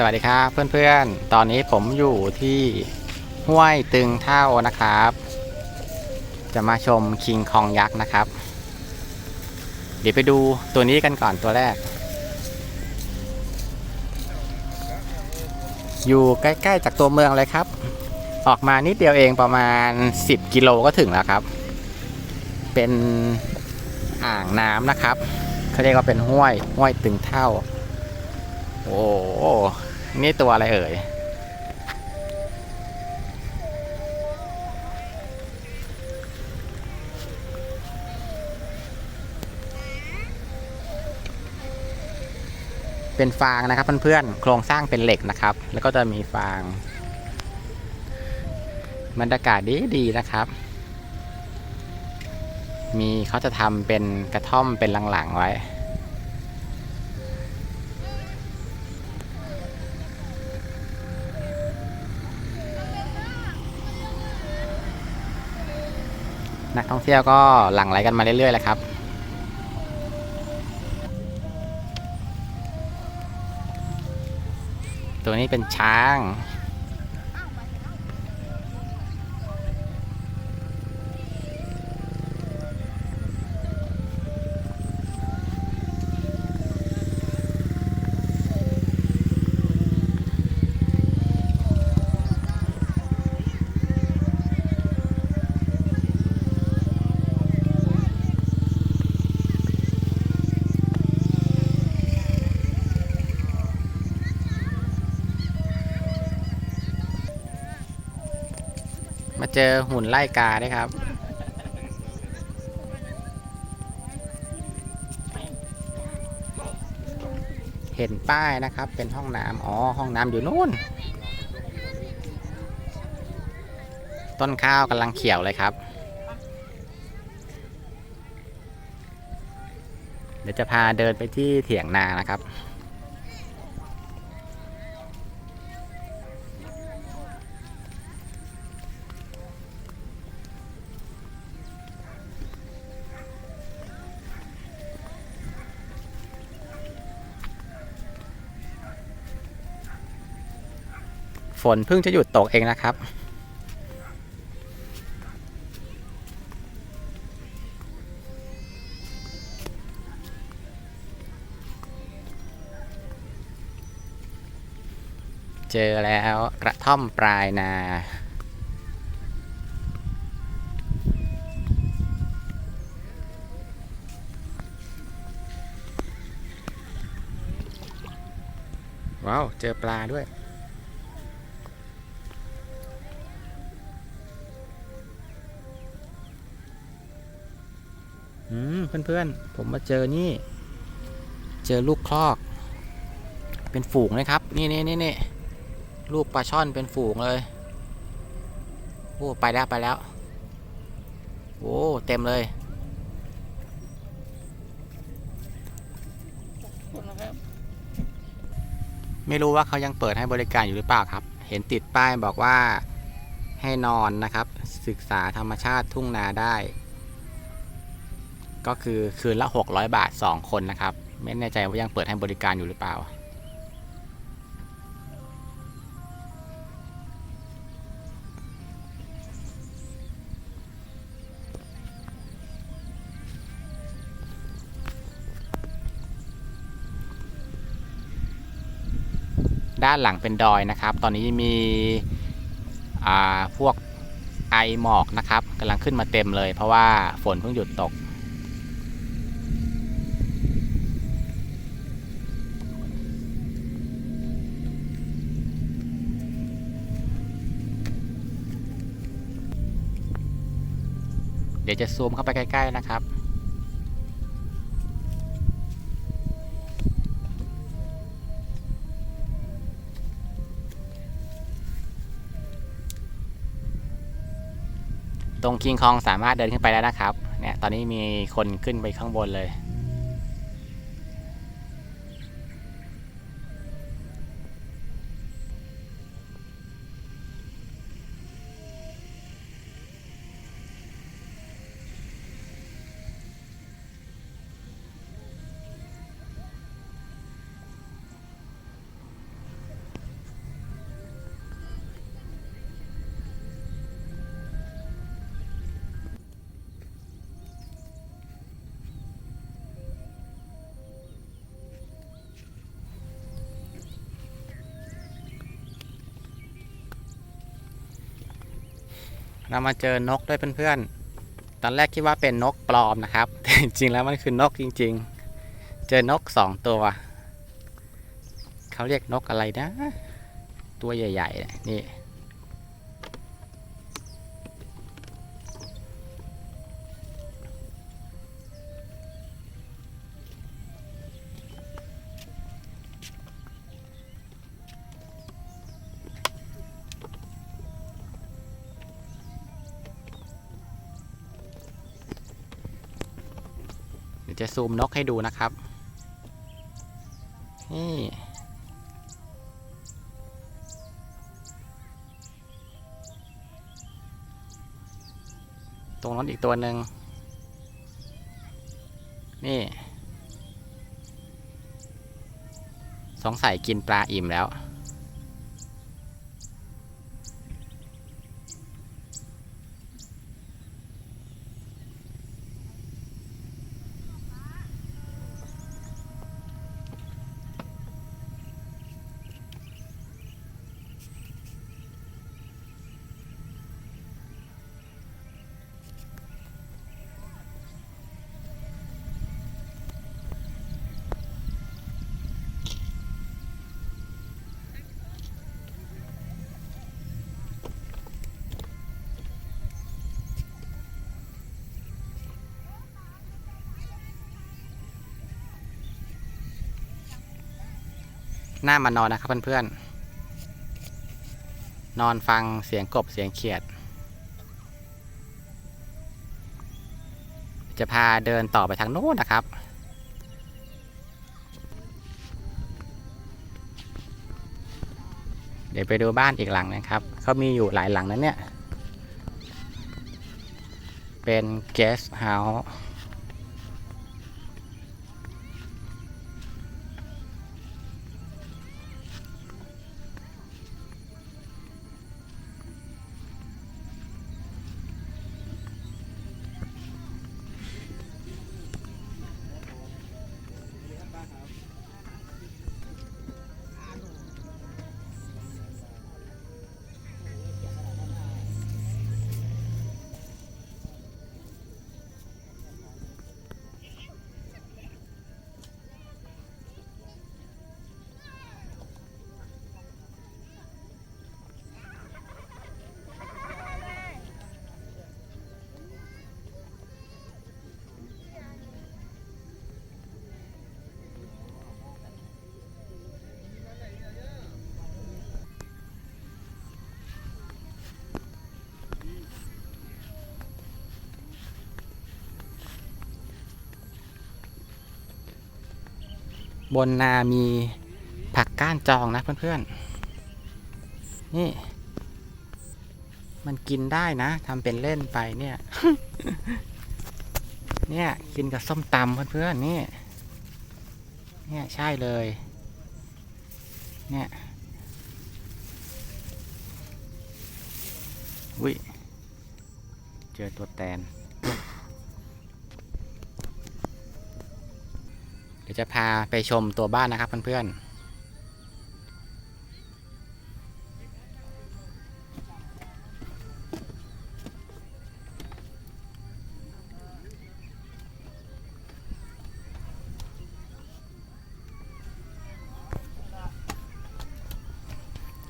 สวัสดีครับ เพื่อนๆ ตอนนี้ผมอยู่ที่ห้วยตึงเท่านะครับ จะมาชมคิงคองยักษ์นะครับ เดี๋ยวไปดูตัวนี้กันก่อนตัวแรก อยู่ใกล้ๆจากตัวเมืองเลยครับ ออกมานิดเดียวเองประมาณ 10 กิโลก็ถึงแล้วครับ เป็นอ่างน้ำนะครับเขาเรียกว่าเป็นห้วยห้วยตึงเท่าโอ้ นี่ตัวอะไรเอ่ย เป็นฟางนะครับเพื่อนๆ โครงสร้างเป็นเหล็กนะครับ แล้วก็จะมีฟางบรรยากาศดีดีๆนะครับ มีเขาจะทำเป็นกระท่อมเป็นหลังๆไว้ นักท่องเที่ยวก็หลั่งไหลกันมาเรื่อยๆแหละครับตัวนี้เป็นช้าง เจอหุ่นไล่กาด้วยครับ เห็นป้ายนะครับ เป็นห้องน้ำอ๋อ ห้องน้ำอยู่นู่น ต้นข้าวกำลังเขียวเลยครับ เดี๋ยวจะพาเดินไปที่เถียงนานะครับ ฝนเพิ่งจะหยุดตกเองนะครับ เจอแล้วกระท่อมปลายนาว้าว เจอปลาด้วย เพื่อนๆ ผมมาเจอนี่ เจอลูกคลอก เป็นฝูงเลยครับ นี่นี่นี่นี่ลูกปลาช่อนเป็นฝูงเลย โอ้ ไปแล้วไปแล้ว โอ้ เต็มเลยไม่รู้ว่าเขายังเปิดให้บริการอยู่หรือเปล่าครับ เห็นติดป้ายบอกว่าให้นอนนะครับ ศึกษาธรรมชาติทุ่งนาได้ ก็คือคืนละ 600 บาท 2 คนนะครับ ไม่แน่ใจว่ายังเปิดให้บริการอยู่หรือเปล่า ด้านหลังเป็นดอยนะครับ ตอนนี้มีพวกไอหมอกนะครับกำลังขึ้นมาเต็มเลย เพราะว่าฝนเพิ่งหยุดตก ดี๋ยวจะซูมเข้าไปใกล้ ๆ นะครับ ตรงคิงคองสามารถเดินขึ้นไปแล้วนะครับ เนี่ย ตอนนี้มีคนขึ้นไปข้างบนเลย เรามาเจอนกด้วยเพื่อนๆ ตอนแรกคิดว่าเป็นนกปลอมนะครับ แต่จริงๆแล้วมันคือนกจริง ๆ เจอนกสองตัว เขาเรียกนกอะไรนะ ตัวใหญ่ๆ นี่ จะซูมนกให้ดูนะครับ นี่ตรงนั้นอีกตัวหนึ่งนี่ สงสัยกินปลาอิ่มแล้ว หน้ามานอนนะครับเพื่อนๆ นอนฟังเสียงกบเสียงเขียด จะพาเดินต่อไปทางโน้นนะครับเดี๋ยวไปดูบ้านอีกหลังนะครับ เขามีอยู่หลายหลังนั้นเนี่ย เป็น guest house บนนามีผักก้านจองนะเพื่อนๆ นี่ มันกินได้นะทำเป็นเล่นไปเนี่ย เนี่ยกินกับส้มตำเพื่อนๆนี่ เนี่ยใช่เลย เนี่ยวิเจอตัวแตน ดี๋ยวจะพาไปชมตัวบ้านนะครับเพื่อนๆ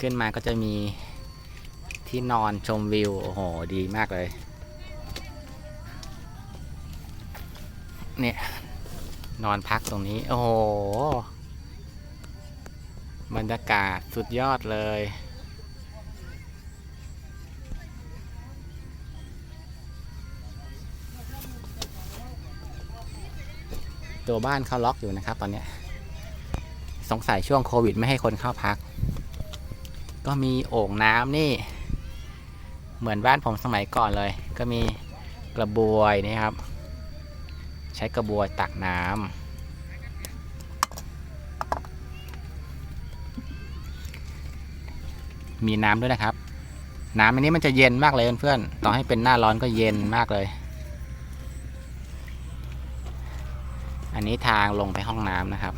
ขึ้นมาก็จะมีที่นอนชมวิว โอ้โห ดีมากเลย เนี่ย นอนพักตรงนี้ โอ้โห บรรยากาศสุดยอดเลย ตัวบ้านเขาล็อกอยู่นะครับตอนนี้สงสัยช่วงโควิดไม่ให้คนเข้าพัก ก็มีโอ่งน้ำนี่ เหมือนบ้านผมสมัยก่อนเลย ก็มีกระบวยนี่ครับ ใช้กระบวยตักน้ำมีน้ำด้วยนะครับ น้ำอันนี้มันจะเย็นมากเลยเพื่อนๆต่อให้เป็นหน้าร้อนก็เย็นมากเลย อันนี้ทางลงไปห้องน้ำนะครับ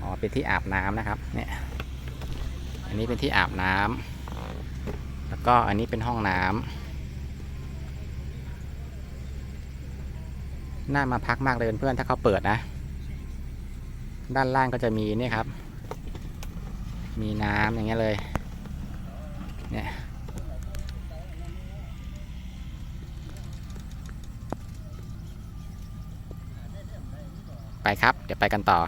อ่อเป็นที่อาบน้ำนะครับเนี่ย นนี้เป็นที่อาบน้ำแล้วก็อันนี้เป็นห้องน้ำน่ามาพักมากเลยเพื่อนๆถ้าเขาเปิดนะ ด้านล่างก็จะมีนี่ครับ มีน้ำอย่างเงี้ยเลยเนี่ยไปครับ เดี๋ยวไปกันต่อ